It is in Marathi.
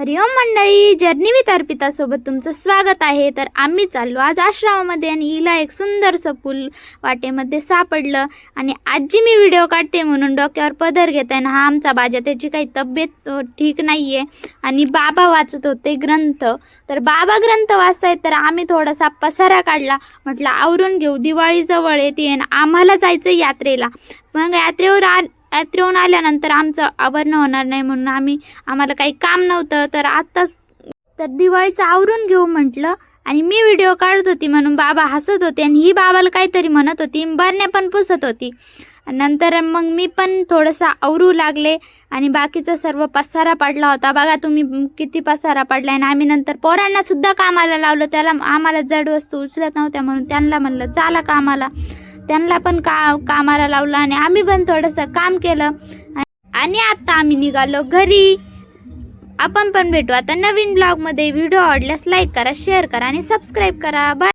हरिओम मंडळी जर्नी विथ अर्पितासोबत तुमचं स्वागत आहे. तर आम्ही चाललो आज आश्रमामध्ये आणि हिला एक सुंदरसं पूल वाटेमध्ये सापडलं. आणि आजी मी व्हिडिओ काढते म्हणून डोक्यावर पदर घेत आहे ना हा आमचा बाजा त्याची काही तब्येत ठीक नाही आहे आणि बाबा वाचत होते ग्रंथ. तर बाबा ग्रंथ वाचतायत तर आम्ही थोडासा पसारा काढला. म्हटलं आवरून घेऊ दिवाळीजवळ येते आणि आम्हाला जायचं यात्रेला. मग यात्रेवर आ यात्रेहून आल्यानंतर आमचं आवरणं होणार नाही म्हणून आम्ही आम्हाला काही काम नव्हतं तर आत्ताच तर दिवाळीचं आवरून घेऊ म्हटलं आणि मी व्हिडिओ काढत होती म्हणून बाबा हसत होते आणि ही बाबाला काहीतरी म्हणत होती बरण्या पण पुसत होती. नंतर मग मी पण थोडंसं आवरू लागले आणि बाकीचा सर्व पसारा पडला होता. बघा तुम्ही किती पसारा पडला आणि आम्ही नंतर पोरांनासुद्धा कामाला लावलं. त्याला आम्हाला जड वस्तू उचलत नव्हत्या म्हणून त्यांना म्हणलं चाला कामाला. त्यांना पण का कामाला लावलं आणि आम्ही पण थोडंसं काम केलं. आणि आता आम्ही निघालो घरी. आपण पण भेटू. आता नवीन ब्लॉगमध्ये व्हिडिओ आवडल्यास लाईक करा शेअर करा आणि सबस्क्राईब करा. बाय